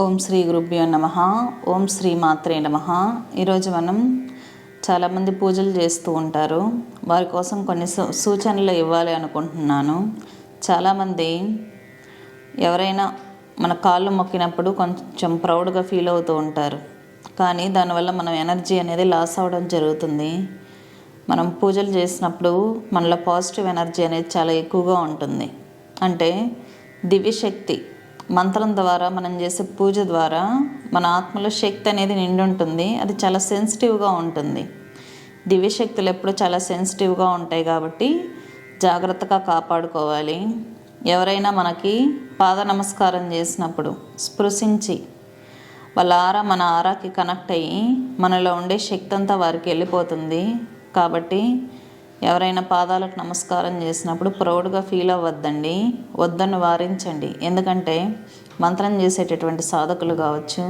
ఓం శ్రీ గురుభ్యో నమ. ఓం శ్రీ మాత్రే నమ. ఈరోజు మనం చాలామంది పూజలు చేస్తూ ఉంటారు. వారి కోసం కొన్ని సూ సూచనలు ఇవ్వాలి అనుకుంటున్నాను. చాలామంది ఎవరైనా మన కాళ్ళు మొక్కినప్పుడు కొంచెం ప్రౌడ్గా ఫీల్ అవుతూ ఉంటారు. కానీ దానివల్ల మనం ఎనర్జీ అనేది లాస్ అవ్వడం జరుగుతుంది. మనం పూజలు చేసినప్పుడు మనలో పాజిటివ్ ఎనర్జీ అనేది చాలా ఎక్కువగా ఉంటుంది. అంటే దివ్యశక్తి మంత్రం ద్వారా మనం చేసే పూజ ద్వారా మన ఆత్మలో శక్తి అనేది నిండి ఉంటుంది. అది చాలా సెన్సిటివ్గా ఉంటుంది. దివ్యశక్తులు ఎప్పుడూ చాలా సెన్సిటివ్గా ఉంటాయి కాబట్టి జాగ్రత్తగా కాపాడుకోవాలి. ఎవరైనా మనకి పాద నమస్కారం చేసినప్పుడు స్పృశించి వాళ్ళ ఆరా మన ఆరాకి కనెక్ట్ అయ్యి మనలో ఉండే శక్తి అంతా వారికి వెళ్ళిపోతుంది. కాబట్టి ఎవరైనా పాదాలకు నమస్కారం చేసినప్పుడు ప్రౌడ్గా ఫీల్ అవ్వద్దండి. వద్దని వారించండి. ఎందుకంటే మంత్రం చేసేటటువంటి సాధకులు కావచ్చు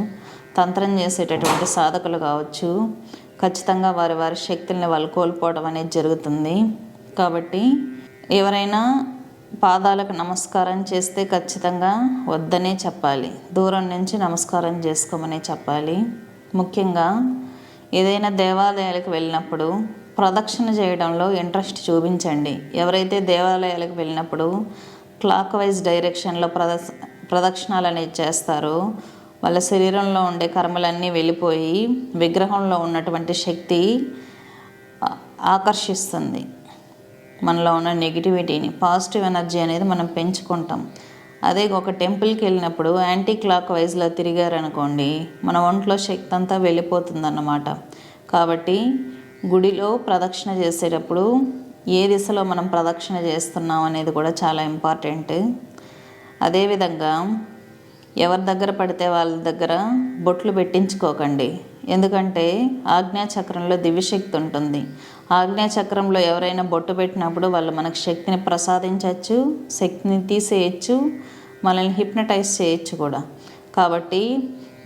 తంత్రం చేసేటటువంటి సాధకులు కావచ్చు ఖచ్చితంగా వారి వారి శక్తుల్ని వాళ్ళు కోల్పోవడం అనేది జరుగుతుంది. కాబట్టి ఎవరైనా పాదాలకు నమస్కారం చేస్తే ఖచ్చితంగా వద్దనే చెప్పాలి. దూరం నుంచి నమస్కారం చేసుకోమనే చెప్పాలి. ముఖ్యంగా ఏదైనా దేవాలయాలకు వెళ్ళినప్పుడు ప్రదక్షిణ చేయడంలో ఇంట్రెస్ట్ చూపించండి. ఎవరైతే దేవాలయాలకు వెళ్ళినప్పుడు క్లాక్ వైజ్ డైరెక్షన్లో ప్రదక్ష ప్రదక్షిణాలు అనేది చేస్తారో వాళ్ళ శరీరంలో ఉండే కర్మలన్నీ వెళ్ళిపోయి విగ్రహంలో ఉన్నటువంటి శక్తి ఆకర్షిస్తుంది. మనలో ఉన్న నెగిటివిటీని పాజిటివ్ ఎనర్జీ అనేది మనం పెంచుకుంటాం. అదే ఒక టెంపుల్కి వెళ్ళినప్పుడు యాంటీ క్లాక్ వైజ్లో తిరిగారనుకోండి మన ఒంట్లో శక్తి అంతా వెళ్ళిపోతుందన్నమాట. కాబట్టి గుడిలో ప్రదక్షిణ చేసేటప్పుడు ఏ దిశలో మనం ప్రదక్షిణ చేస్తున్నాం అనేది కూడా చాలా ఇంపార్టెంట్. అదేవిధంగా ఎవరి దగ్గర పడితే వాళ్ళ దగ్గర బొట్లు పెట్టించుకోకండి. ఎందుకంటే ఆజ్ఞాచక్రంలో దివ్యశక్తి ఉంటుంది. ఆజ్ఞాచక్రంలో ఎవరైనా బొట్టు పెట్టినప్పుడు వాళ్ళు మనకు శక్తిని ప్రసాదించవచ్చు శక్తిని తీసేయచ్చు మనల్ని హిప్నటైజ్ చేయొచ్చు కూడా. కాబట్టి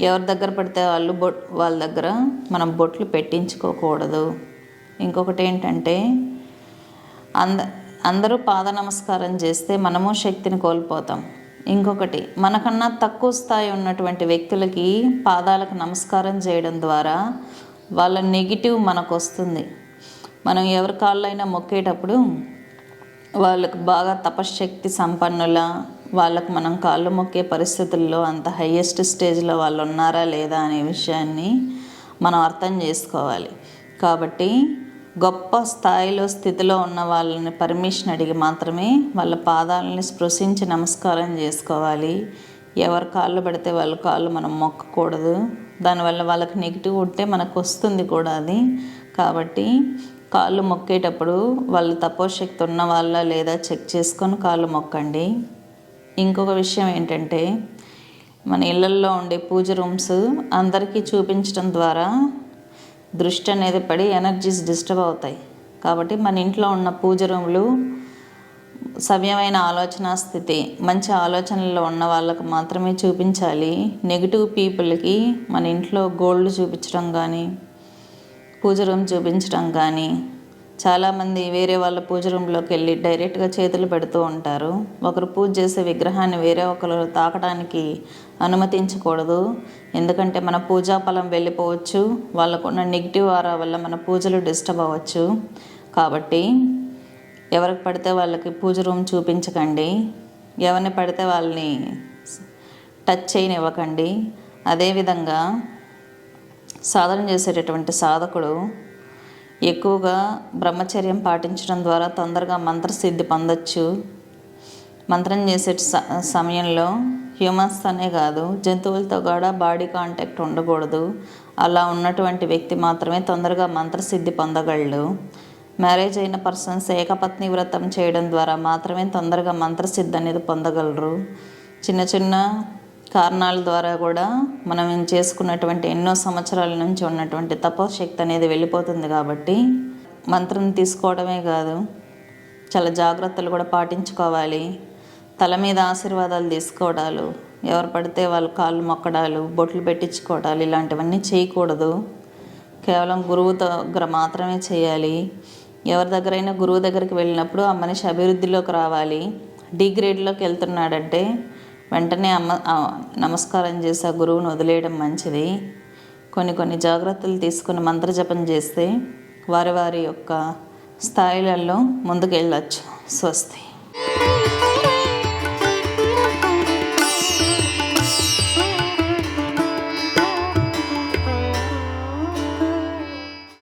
ఎవరి దగ్గర పడితే వాళ్ళు బొట్ వాళ్ళ దగ్గర మనం బొట్లు పెట్టించుకోకూడదు. ఇంకొకటి ఏంటంటే అంద అందరూ పాద నమస్కారం చేస్తే మనము శక్తిని కోల్పోతాం. ఇంకొకటి మనకన్నా తక్కువ స్థాయి ఉన్నటువంటి వ్యక్తులకి పాదాలకు నమస్కారం చేయడం ద్వారా వాళ్ళ నెగిటివ్ మనకు వస్తుంది మనం ఎవరి కాళ్ళైనా మొక్కేటప్పుడు వాళ్ళకు బాగా తపశ్శక్తి సంపన్నుల వాళ్ళకు మనం కాళ్ళు మొక్కే పరిస్థితుల్లో అంత హయ్యెస్ట్ స్టేజ్లో వాళ్ళు ఉన్నారా లేదా అనే విషయాన్ని మనం అర్థం చేసుకోవాలి. కాబట్టి గొప్ప స్థాయిలో స్థితిలో ఉన్న వాళ్ళని పర్మిషన్ అడిగి మాత్రమే వాళ్ళ పాదాలని స్పృశించి నమస్కారం చేసుకోవాలి. ఎవరు కాళ్ళు పడితే వాళ్ళ కాళ్ళు మనం మొక్కకూడదు. దానివల్ల వాళ్ళకి నెగిటివ్ ఉంటే మనకు వస్తుంది కూడా అది. కాబట్టి కాళ్ళు మొక్కేటప్పుడు వాళ్ళు తపోశక్తి ఉన్న వాళ్ళ లేదా చెక్ చేసుకొని కాళ్ళు మొక్కండి. ఇంకొక విషయం ఏంటంటే మన ఇళ్ళల్లో ఉండే పూజ రూమ్స్ అందరికీ చూపించడం ద్వారా దృష్టి అనేది పడి ఎనర్జీస్ డిస్టర్బ్ అవుతాయి. కాబట్టి మన ఇంట్లో ఉన్న పూజ రూములు సవ్యమైన ఆలోచన స్థితి మంచి ఆలోచనల్లో ఉన్న వాళ్ళకు మాత్రమే చూపించాలి. నెగిటివ్ పీపుల్కి మన ఇంట్లో గోల్డ్ చూపించడం కానీ పూజ రూమ్ చూపించడం కానీ చాలామంది వేరే వాళ్ళ పూజ రూమ్లోకి వెళ్ళి డైరెక్ట్గా చేతులు పెడుతూ ఉంటారు. ఒకరు పూజ చేసే విగ్రహాన్ని వేరే ఒకరు తాకడానికి అనుమతించకూడదు. ఎందుకంటే మన పూజా ఫలం వెళ్ళిపోవచ్చు. వాళ్ళకున్న నెగిటివ్ ఆరా వల్ల మన పూజలు డిస్టర్బ్ అవ్వచ్చు. కాబట్టి ఎవరికి పడితే వాళ్ళకి పూజ రూమ్ చూపించకండి. ఎవరిని పడితే వాళ్ళని టచ్ చేయనివ్వకండి. అదేవిధంగా సాధన చేసేటటువంటి సాధకుడు ఎక్కువగా బ్రహ్మచర్యం పాటించడం ద్వారా తొందరగా మంత్రసిద్ధి పొందొచ్చు. మంత్రం చేసే సమయంలో హ్యూమన్స్తోనే కాదు జంతువులతో కూడా బాడీ కాంటాక్ట్ ఉండకూడదు. అలా ఉన్నటువంటి వ్యక్తి మాత్రమే తొందరగా మంత్రసిద్ధి పొందగలడు. మ్యారేజ్ అయిన పర్సన్స్ ఏకపత్ని వ్రతం చేయడం ద్వారా మాత్రమే తొందరగా మంత్రసిద్ధి అనేది పొందగలరు. చిన్న చిన్న కారణాల ద్వారా కూడా మనం చేసుకున్నటువంటి ఎన్నో సంవత్సరాల నుంచి ఉన్నటువంటి తపోశక్తి అనేది వెళ్ళిపోతుంది కాబట్టి మంత్రం తీసుకోవడమే కాదు చాలా జాగ్రత్తలు కూడా పాటించుకోవాలి. తల మీద ఆశీర్వాదాలు తీసుకోవడాలు ఎవరు పడితే వాళ్ళు కాళ్ళు మొక్కడాలు బొట్లు పెట్టించుకోవడాలు ఇలాంటివన్నీ చేయకూడదు. కేవలం గురువు దగ్గర మాత్రమే చేయాలి. ఎవరి దగ్గరైనా గురువు దగ్గరికి వెళ్ళినప్పుడు ఆ మనిషి అభివృద్ధిలోకి రావాలి. డిగ్రేడ్లోకి వెళ్తున్నాడంటే వెంటనే అమ్మ నమస్కారం చేసి ఆ గురువును వదిలేయడం మంచిది. కొన్ని కొన్ని జాగ్రత్తలు తీసుకుని మంత్రజపం చేస్తే వారి వారి యొక్క స్థాయిలలో ముందుకెళ్ళచ్చు. స్వస్తి.